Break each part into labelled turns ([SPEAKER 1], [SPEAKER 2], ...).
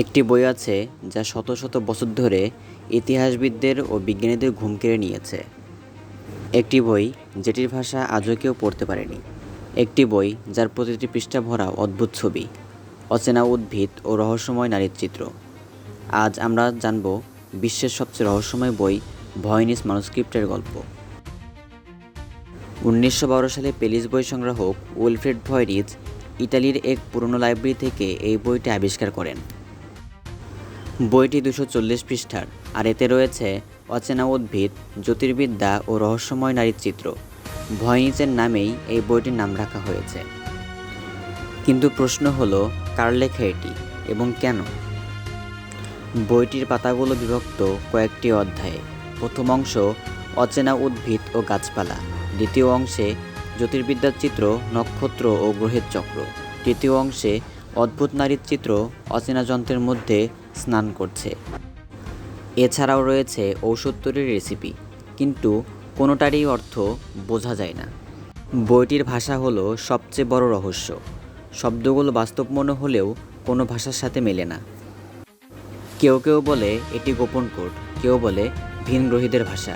[SPEAKER 1] একটি বই আছে যা শত শত বছর ধরে ইতিহাসবিদদের ও বিজ্ঞানীদের ঘুম কেড়ে নিয়েছে। একটি বই যেটির ভাষা আজও কেউ পড়তে পারেনি। একটি বই যার প্রতিটি পৃষ্ঠা ভরা অদ্ভুত ছবি, অচেনা উদ্ভিদ ও রহস্যময় নারীর চিত্র। আজ আমরা জানব বিশ্বের সবচেয়ে রহস্যময় বই ভয়নিস মানুস্ক্রিপ্টের গল্প। উনিশশো বারো সালে পেলিস বই সংগ্রাহক উইলফ্রেড ভয়রিজ ইতালির এক পুরনো লাইব্রেরি থেকে এই বইটি আবিষ্কার করেন। বইটি দুশো চল্লিশ পৃষ্ঠার, আর এতে রয়েছে অচেনা উদ্ভিদ, জ্যোতির্বিদ্যা ও রহস্যময় নারীর চিত্র ভয়নিচের নামেই এই বইটির নাম রাখা হয়েছে। কিন্তু প্রশ্ন হলো, কার লেখা এটি এবং কেন? বইটির পাতাগুলো বিভক্ত কয়েকটি অধ্যায়ে। প্রথম অংশ, অচেনা উদ্ভিদ ও গাছপালা। দ্বিতীয় অংশে, জ্যোতির্বিদ্যার চিত্র, নক্ষত্র ও গ্রহের চক্র। তৃতীয় অংশে, অদ্ভুত নারীর চিত্র, অচেনা যন্ত্রের মধ্যে স্নান করছে। এছাড়াও রয়েছে ঔষধ তৈরির রেসিপি কিন্তু কোনোটারই অর্থ বোঝা যায় না। বইটির ভাষা হলো সবচেয়ে বড় রহস্য। শব্দগুলো বাস্তব মনে হলেও কোনো ভাষার সাথে মেলে না। কেউ কেউ বলে এটি গোপন কোড, কেউ বলে ভিনগ্রহীদের ভাষা।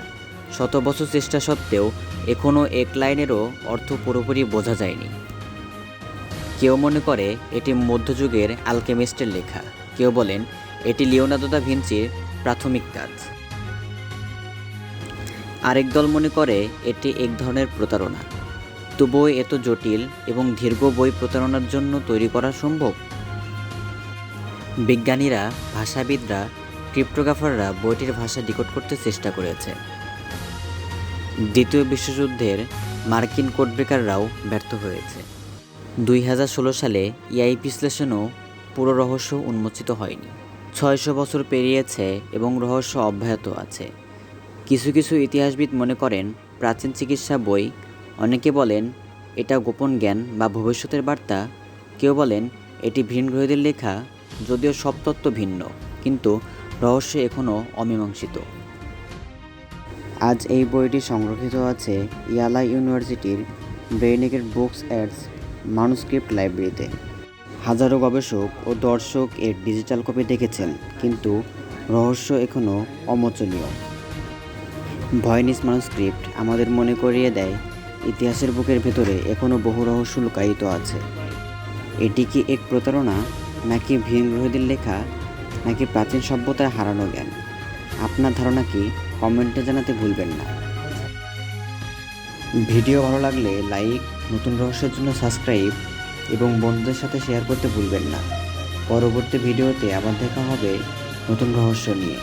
[SPEAKER 1] শত বছর চেষ্টা সত্ত্বেও এখনও এক লাইনেরও অর্থ পুরোপুরি বোঝা যায়নি। কেউ মনে করে এটি মধ্যযুগের আলকেমিস্টের লেখা, কেউ বলেন এটি লিওনার্দো দা ভিঞ্চির প্রাথমিক কাজ। আরেক দল মনে করে এটি এক ধরনের প্রতারণা। তবুও এত জটিল এবং দীর্ঘ বই প্রতারণার জন্য তৈরি করা সম্ভব? বিজ্ঞানীরা, ভাষাবিদরা, ক্রিপ্টোগ্রাফাররা বইটির ভাষা ডিকোড করতে চেষ্টা করেছে। দ্বিতীয় বিশ্বযুদ্ধের মার্কিন কোডব্রেকাররাও ব্যর্থ হয়েছে। দুই হাজার ষোলো সালে ইআই বিশ্লেষণও পুরো রহস্য উন্মোচিত হয়নি। ছয়শো বছর পেরিয়েছে এবং রহস্য অব্যাহত আছে। কিছু কিছু ইতিহাসবিদ মনে করেন, প্রাচীন চিকিৎসা বই, অনেকে বলেন, এটা গোপন জ্ঞান বা ভবিষ্যতের বার্তা। কেউ বলেন, এটি ভিনগ্রহীদের লেখা, যদিও সব তত্ত্ব ভিন্ন, কিন্তু রহস্য এখনও অমীমাংসিত। আজ এই বইটি সংরক্ষিত আছে ইয়ালা ইউনিভার্সিটির ব্রেনিকের বুকস অ্যাডস মানুস্ক্রিপ্ট লাইব্রেরিতে। হাজারো গবেষক ও দর্শক এর ডিজিটাল কপি দেখেছেন, কিন্তু রহস্য এখনও অমোচনীয়। ভয়নিস মানুস্ক্রিপ্ট আমাদের মনে করিয়ে দেয়, ইতিহাসের বুকের ভেতরে এখনও বহু রহস্য লুকায়িত আছে। এটি কি এক প্রতারণা, নাকি ভিনগ্রহীদের লেখা, নাকি প্রাচীন সভ্যতার হারানো জ্ঞান? আপনার ধারণা কি? কমেন্টে জানাতে ভুলবেন না। ভিডিও ভালো লাগলে লাইক, নতুন রহস্যের জন্য সাবস্ক্রাইব এবং বন্ধুদের সাথে শেয়ার করতে ভুলবেন না। পরবর্তী ভিডিওতে আবার দেখা হবে নতুন রহস্য নিয়ে।